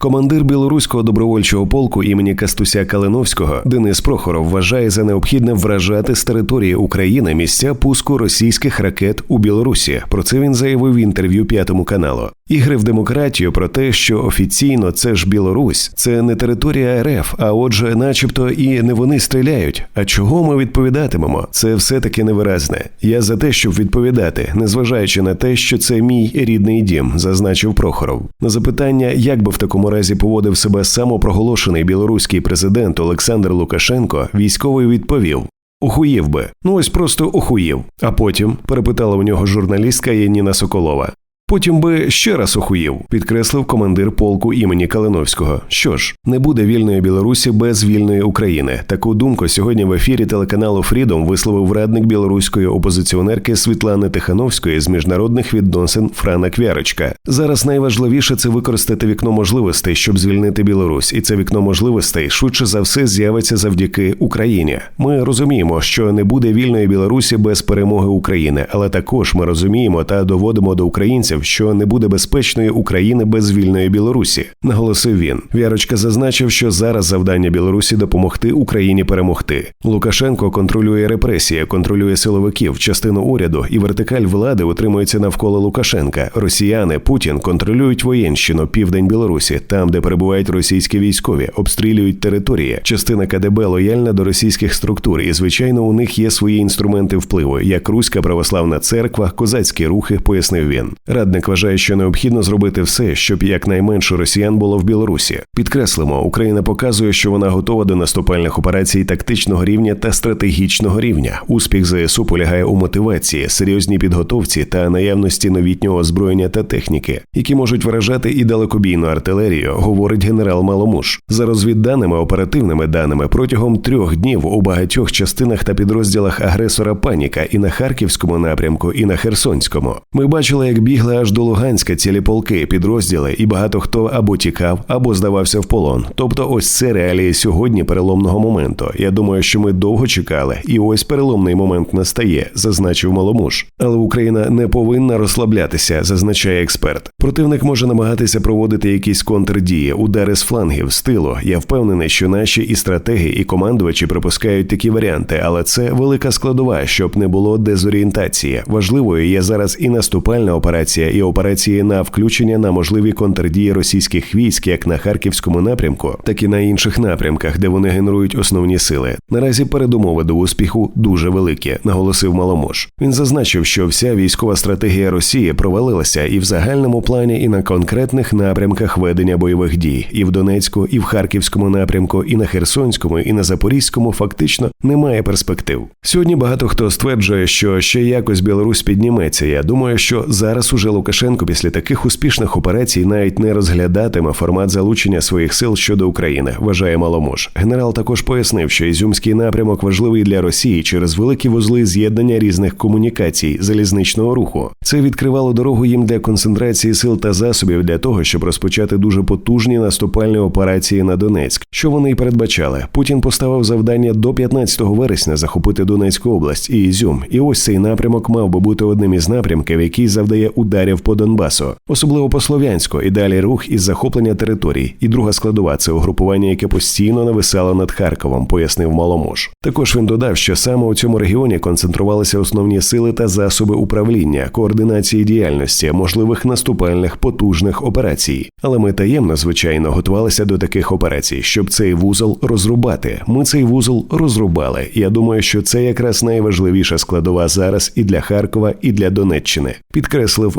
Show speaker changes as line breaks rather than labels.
Командир білоруського добровольчого полку імені Кастуся Калиновського Денис Прохоров вважає за необхідне вражати з території України місця пуску російських ракет у Білорусі. Про це він заявив в інтерв'ю п'ятому каналу. Ігри в демократію про те, що офіційно це ж Білорусь, це не територія РФ, а отже, начебто, і не вони стріляють. А чого ми відповідатимемо? Це все таки невиразне. Я за те, щоб відповідати, незважаючи на те, що це мій рідний дім, зазначив Прохоров. На запитання, як би в такому разі поводив себе самопроголошений білоруський президент Олександр Лукашенко, військовий відповів. Охуїв би, ну ось просто охуїв. А потім перепитала у нього журналістка Яніна Соколова. Потім би ще раз охуїв, підкреслив командир полку імені Калиновського. Що ж, не буде вільної Білорусі без вільної України. Таку думку сьогодні в ефірі телеканалу Фрідом висловив радник білоруської опозиціонерки Світлани Тихановської з міжнародних відносин Франа Квярочка. Зараз найважливіше це використати вікно можливостей, щоб звільнити Білорусь, і це вікно можливостей швидше за все з'явиться завдяки Україні. Ми розуміємо, що не буде вільної Білорусі без перемоги України, але також ми розуміємо та доводимо до українців що не буде безпечної України без вільної Білорусі, наголосив він. Вярочка зазначив, що зараз завдання Білорусі допомогти Україні перемогти. Лукашенко контролює репресії, контролює силовиків, частину уряду і вертикаль влади утримується навколо Лукашенка. Росіяни Путін контролюють воєнщину, південь Білорусі, там, де перебувають російські військові, обстрілюють території. Частина КДБ лояльна до російських структур, і звичайно, у них є свої інструменти впливу, як Руська православна церква, козацькі рухи, пояснив він. Радник вважає, що необхідно зробити все, щоб якнайменше росіян було в Білорусі. Підкреслимо, Україна показує, що вона готова до наступальних операцій тактичного рівня та стратегічного рівня. Успіх ЗСУ полягає у мотивації, серйозній підготовці та наявності новітнього озброєння та техніки, які можуть вражати і далекобійну артилерію, говорить генерал Маломуш. За розвідданими оперативними даними протягом трьох днів у багатьох частинах та підрозділах агресора паніка і на харківському напрямку, і на Херсонському. Ми бачили, як бігли аж до Луганська цілі полки, підрозділи, і багато хто або тікав, або здавався в полон. Тобто, ось це реалії сьогодні переломного моменту. Я думаю, що ми довго чекали, і ось переломний момент настає, зазначив Маломуш. Але Україна не повинна розслаблятися, зазначає експерт. Противник може намагатися проводити якісь контрдії, удари з флангів, з тилу. Я впевнений, що наші і стратеги, і командувачі припускають такі варіанти, але це велика складова, щоб не було дезорієнтації. Важливою є зараз і наступальна операція і операції на включення на можливі контрдії російських військ як на харківському напрямку, так і на інших напрямках, де вони генерують основні сили. Наразі передумови до успіху дуже великі, наголосив Маломош. Він зазначив, що вся військова стратегія Росії провалилася і в загальному плані, і на конкретних напрямках ведення бойових дій, і в Донецьку, і в Харківському напрямку, і на Херсонському, і на Запорізькому фактично немає перспектив. Сьогодні багато хто стверджує, що ще якось Білорусь підніметься. Я думаю, що зараз уже Лукашенко після таких успішних операцій навіть не розглядатиме формат залучення своїх сил щодо України, вважає Маломуж. Генерал також пояснив, що Ізюмський напрямок важливий для Росії через великі вузли з'єднання різних комунікацій, залізничного руху. Це відкривало дорогу їм для концентрації сил та засобів для того, щоб розпочати дуже потужні наступальні операції на Донецьк, що вони й передбачали. Путін поставив завдання до 15 вересня захопити Донецьку область і Ізюм. І ось цей напрямок мав би бути одним із напрямків, який завдає ударів по Донбасу, особливо по Слов'янську, і далі рух із захоплення територій. І друга складова це угрупування, яке постійно нависало над Харковом, пояснив Маломуж. Також він додав, що саме у цьому регіоні концентрувалися основні сили та засоби управління, координації діяльності, можливих наступальних потужних операцій. Але ми таємно, звичайно, готувалися до таких операцій, щоб цей вузол розрубати. Ми цей вузол розрубали. Я думаю, що це якраз найважливіша складова зараз і для Харкова, і для Донеччини. Підкреслив